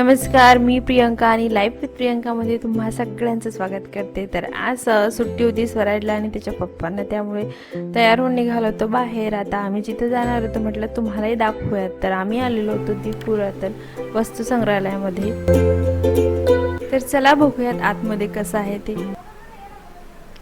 नमस्कार मी प्रियंका आणि life with प्रियंकामध्ये तुम्हा सगळ्यांचं स्वागत करते. तर आज सुट्टी होती स्वराजला आणि त्याच्या पप्पांना त्यामुळे तयार होऊन निघालो होतो बाहेर. आता आम्ही जिथं जाणार होतो म्हटलं तुम्हालाही दाखवूयात. तर आम्ही आलेलो होतो ती पुरातन वस्तू संग्रहालयामध्ये. तर चला बघूयात आतमध्ये कसं आहे ते.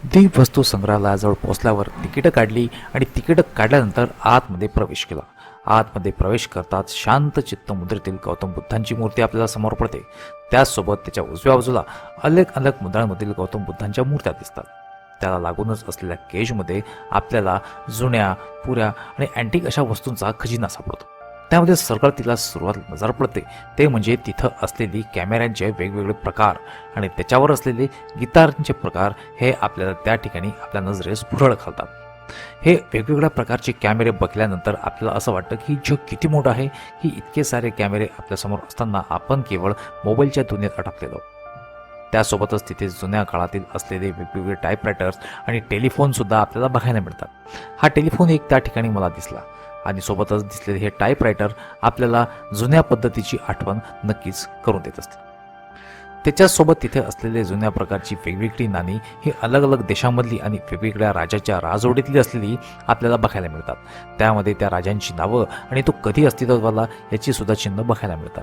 दीप वस्तू संग्रहालयाजवळ पोहोचल्यावर तिकीटं काढली आणि तिकीटं काढल्यानंतर आतमध्ये प्रवेश केला. आतमध्ये प्रवेश करताच शांत चित्त मुद्रेतील गौतम बुद्धांची मूर्ती आपल्याला समोर पडते. त्याचसोबत त्याच्या उजव्या बाजूला अलग अलग मुद्रांमधील गौतम बुद्धांच्या मूर्त्या दिसतात. त्याला लागूनच असलेल्या केजमध्ये आपल्याला जुन्या पुऱ्या आणि अँटिक अशा वस्तूंचा खजिना सापडतो. त्यामध्ये तिला सुरुवात नजर पडते. ते म्हणजे तिथं असलेली कॅमेऱ्यांचे वेगवेगळे प्रकार आणि त्याच्यावर असलेले गिटारचे प्रकार हे आपल्याला त्या ठिकाणी आपल्या नजरेस भुरळ घालतात. हे वेगवेगळ्या प्रकारचे कॅमेरे बघल्यानंतर आपल्याला असं वाटतं की जग किती मोठं आहे की इतके सारे कॅमेरे आपल्यासमोर असताना आपण केवळ मोबाईलच्या दुनियेत अटकलेलो त्यासोबतच तिथे जुन्या काळातील असलेले वेगवेगळे टाईपरायटर्स आणि टेलिफोनसुद्धा आपल्याला बघायला मिळतात. हा टेलिफोन एक त्या ठिकाणी मला दिसला. आणि सोबतच दिसलेले हे टाईपरायटर आपल्याला जुन्या पद्धतीची आठवण नक्कीच करून देत असते. त्याच्यासोबत तिथे असलेले जुन्या प्रकारची वेगवेगळी नाणी ही अलग अलग देशांमधली आणि वेगवेगळ्या राजाच्या राजवटीतली असलेली आपल्याला बघायला मिळतात. त्यामध्ये त्या राजांची नावं आणि तो कधी अस्तित्वाला याची सुद्धा चिन्ह बघायला मिळतात.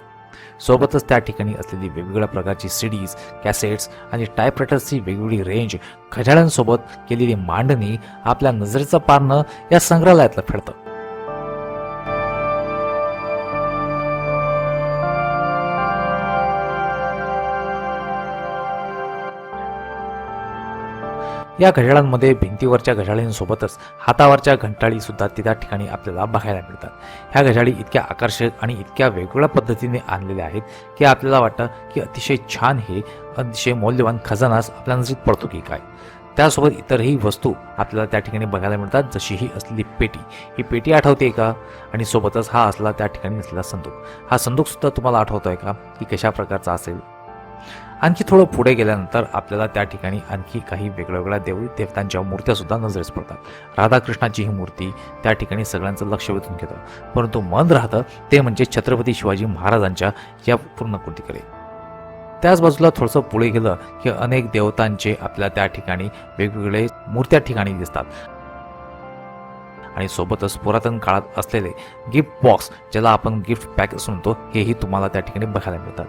सोबतच त्या ठिकाणी असलेली वेगवेगळ्या प्रकारची सीडीज कॅसेट्स आणि टायपरायटर्सची वेगवेगळी रेंज खजाळ्यांसोबत केलेली मांडणी आपल्या नजरेचं पारणं या संग्रहालयातलं फिरतं. या घड्याळांमध्ये भिंतीवरच्या घड्याळींसोबतच हातावरच्या घंटाळी सुद्धा त्या ठिकाणी आपल्याला बघायला मिळतात. ह्या घड्याळी इतक्या आकर्षक आणि इतक्या वेगवेगळ्या पद्धतीने आणलेल्या आहेत की आपल्याला वाटतं की अतिशय छान हे अतिशय मौल्यवान खजानाच आपल्या नजरेत पडतो की काय. त्यासोबत इतरही वस्तू आपल्याला त्या ठिकाणी बघायला मिळतात जशी ही असलेली पेटी. ही पेटी आठवते का? आणि सोबतच हा असला त्या ठिकाणी असलेला संदूक. हा संदूक सुद्धा तुम्हाला आठवतोय का? की कशा प्रकारचा असेल? आणखी थोडं पुढे गेल्यानंतर आपल्याला त्या ठिकाणी आणखी काही वेगवेगळ्या देवी देवतांच्या मूर्त्यासुद्धा नजरेस पडतात. राधाकृष्णाची ही मूर्ती त्या ठिकाणी सगळ्यांचं लक्ष वेधून घेतं. परंतु मन राहतं ते म्हणजे छत्रपती शिवाजी महाराजांच्या या पूर्ण कृतीकडे त्याच बाजूला थोडंसं पुढे गेलं की अनेक देवतांचे आपल्या त्या ठिकाणी वेगवेगळे मूर्त्या ठिकाणी दिसतात. आणि सोबतच पुरातन काळात असलेले गिफ्ट बॉक्स ज्याला आपण गिफ्ट पॅक असं म्हणतो हेही तुम्हाला त्या ठिकाणी बघायला मिळतात.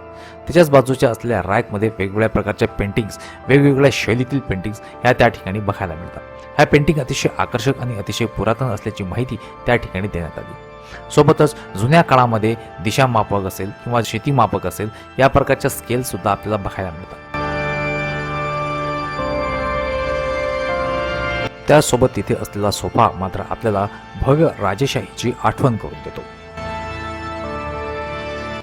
त्याच्याच बाजूच्या असलेल्या रॅकमध्ये वेगवेगळ्या प्रकारच्या पेंटिंग्स वेगवेगळ्या शैलीतील पेंटिंग्स ह्या त्या ठिकाणी बघायला मिळतात. ह्या पेंटिंग अतिशय आकर्षक आणि अतिशय पुरातन असल्याची माहिती त्या ठिकाणी देण्यात आली. सोबतच जुन्या काळामध्ये दिशा मापक असेल किंवा शेती मापक असेल या प्रकारच्या स्केल सुद्धा आपल्याला बघायला मिळतात. त्यासोबत तिथे असलेला सोफा मात्र आपल्याला भव्य राजेशाहीची आठवण करून देतो.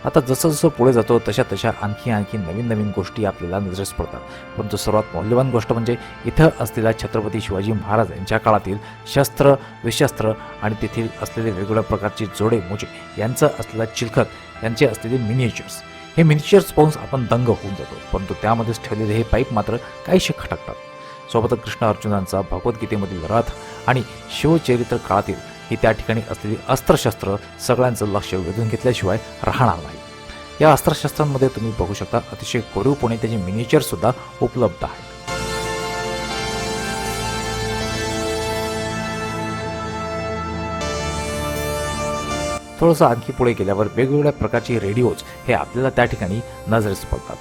आता जसं जसं पुढे जातो तशा तशा आणखी आणखी नवीन नवीन गोष्टी आपल्याला नजरेस पडतात. परंतु सर्वात मौल्यवान गोष्ट म्हणजे इथं असलेल्या छत्रपती शिवाजी महाराज यांच्या काळातील शस्त्र विशस्त्र आणि तेथील असलेले वेगवेगळ्या प्रकारचे जोडे मोजे यांचं असलेला चिलखत यांचे असलेले मिनिएचर्स हे मिनिएचर्स पाहून आपण दंग होऊन जातो. परंतु त्यामध्येच ठेवलेले हे पाईप मात्र काहीशे खटकतात. सोबतच कृष्ण अर्जुनांचा भगवद्गीतेमधील रथ आणि शिवचरित्र काळातील ही त्या ठिकाणी असलेली अस्त्रशस्त्र सगळ्यांचं लक्ष वेधून घेतल्याशिवाय राहणार नाही. या अस्त्रशस्त्रांमध्ये तुम्ही बघू शकता अतिशय कोरीवपणे त्याचे मिनिचर सुद्धा उपलब्ध आहेत. थोडंसं आणखी पुढे गेल्यावर वेगवेगळ्या प्रकारचे रेडिओज हे आपल्याला त्या ठिकाणी नजरेस पडतात.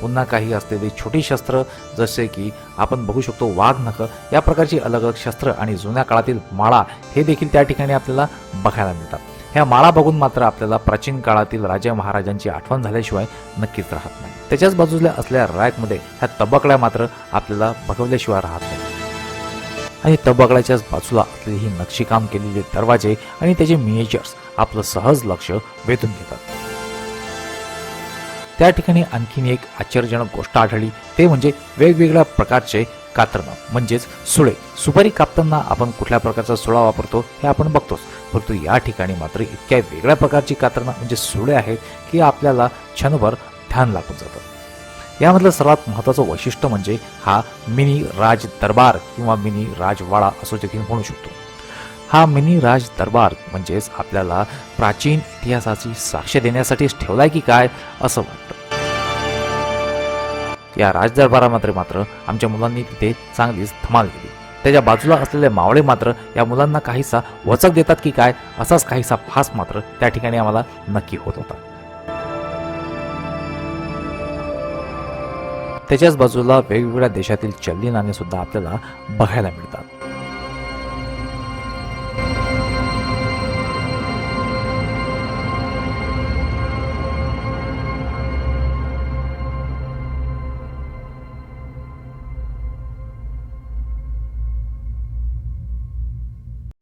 पुन्हा काही असलेली छोटी शस्त्र जसे की आपण बघू शकतो वाघ नख या प्रकारची अलग अलग शस्त्र आणि जुन्या काळातील माळा हे देखील त्या ठिकाणी आपल्याला बघायला मिळतात. ह्या माळा बघून मात्र आपल्याला प्राचीन काळातील राजा महाराजांची आठवण झाल्याशिवाय नक्कीच राहत नाही. त्याच्याच बाजूला असलेल्या रॅकमध्ये ह्या तबकड्या मात्र आपल्याला बघवल्याशिवाय राहत नाही. आणि तबकड्याच्याच बाजूला असलेली ही नक्षीकाम केलेले दरवाजे आणि त्याचे मिनिएचर्स आपलं सहज लक्ष वेधून घेतात. त्या ठिकाणी आणखीन एक आश्चर्यजनक गोष्ट आढळली. ते म्हणजे वेगवेगळ्या प्रकारचे कातरणं म्हणजेच सुळे. सुपारी कापताना आपण कुठल्या प्रकारचा सुळा वापरतो हे आपण बघतोच. परंतु या ठिकाणी मात्र इतक्या वेगळ्या प्रकारची कातरणं म्हणजे सुळे आहेत की आपल्याला क्षणभर ध्यान लागून जातं. यामधलं सर्वात महत्त्वाचं वैशिष्ट्य म्हणजे हा मिनी राज दरबार किंवा मिनी राजवाडा असं देखील म्हणू शकतो. हा मिनी राज दरबार म्हणजेच आपल्याला प्राचीन इतिहासाची साक्ष देण्यासाठीच ठेवलाय की काय असं वाटतं. या राजदरबारामध्ये मात्र आमच्या मुलांनी तिथे चांगलीच धमाल केली. त्याच्या बाजूला असलेले मावळे मात्र या मुलांना काहीसा वचक देतात की काय असाच काहीसा फास मात्र त्या ठिकाणी आम्हाला नक्की होत होता. त्याच्याच बाजूला वेगवेगळ्या देशातील चल्ली नाणे सुद्धा आपल्याला बघायला मिळतात.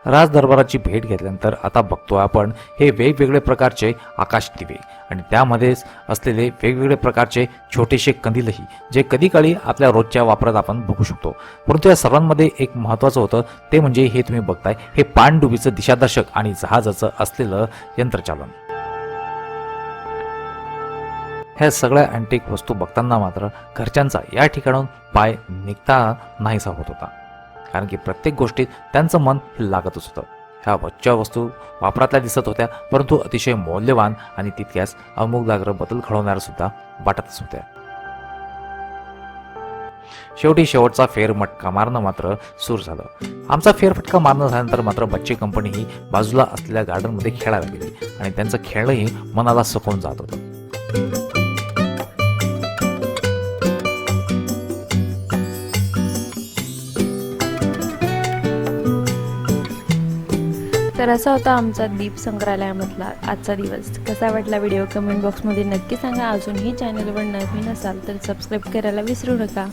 राजदरबाराची भेट घेतल्यानंतर आता बघतो आपण हे वेगवेगळे प्रकारचे आकाश दिवे. आणि त्यामध्येच असलेले वेगवेगळे प्रकारचे छोटेसे कंदीलही जे कधी काळी आपल्या रोजच्या वापरात आपण बघू शकतो. परंतु या सर्वांमध्ये एक महत्त्वाचं होतं ते म्हणजे हे तुम्ही बघताय हे पाणडुबीचं दिशादर्शक आणि जहाजाचं असलेलं यंत्रचालन. ह्या सगळ्या अँटिक वस्तू बघताना मात्र घरच्यांचा या ठिकाणून पाय निघता नाहीसा होत होता. कारण की प्रत्येक गोष्टीत त्यांचं मन हे लागतच होतं. ह्या वच्च्या वस्तू वापरातल्या दिसत होत्या परंतु अतिशय मौल्यवान आणि तितक्याच अमुकदाग्र बदल घडवणाऱ्या सुद्धा वाटतच होत्या. शेवटी शेवटचा फेरमटका मारणं मात्र सुरू झालं. आमचा फेरफटका मारणं झाल्यानंतर मात्र बच्चे कंपनी ही बाजूला असलेल्या गार्डनमध्ये खेळायला गेली आणि त्यांचं खेळणंही मनाला सकून जात होतं. तर असा होता आमचा दीप संग्रहालयामधला आजचा दिवस. कसा वाटला व्हिडिओ कमेंट बॉक्समध्ये नक्की सांगा. अजूनही चॅनलवर नवीन असाल तर सबस्क्राईब करायला विसरू नका.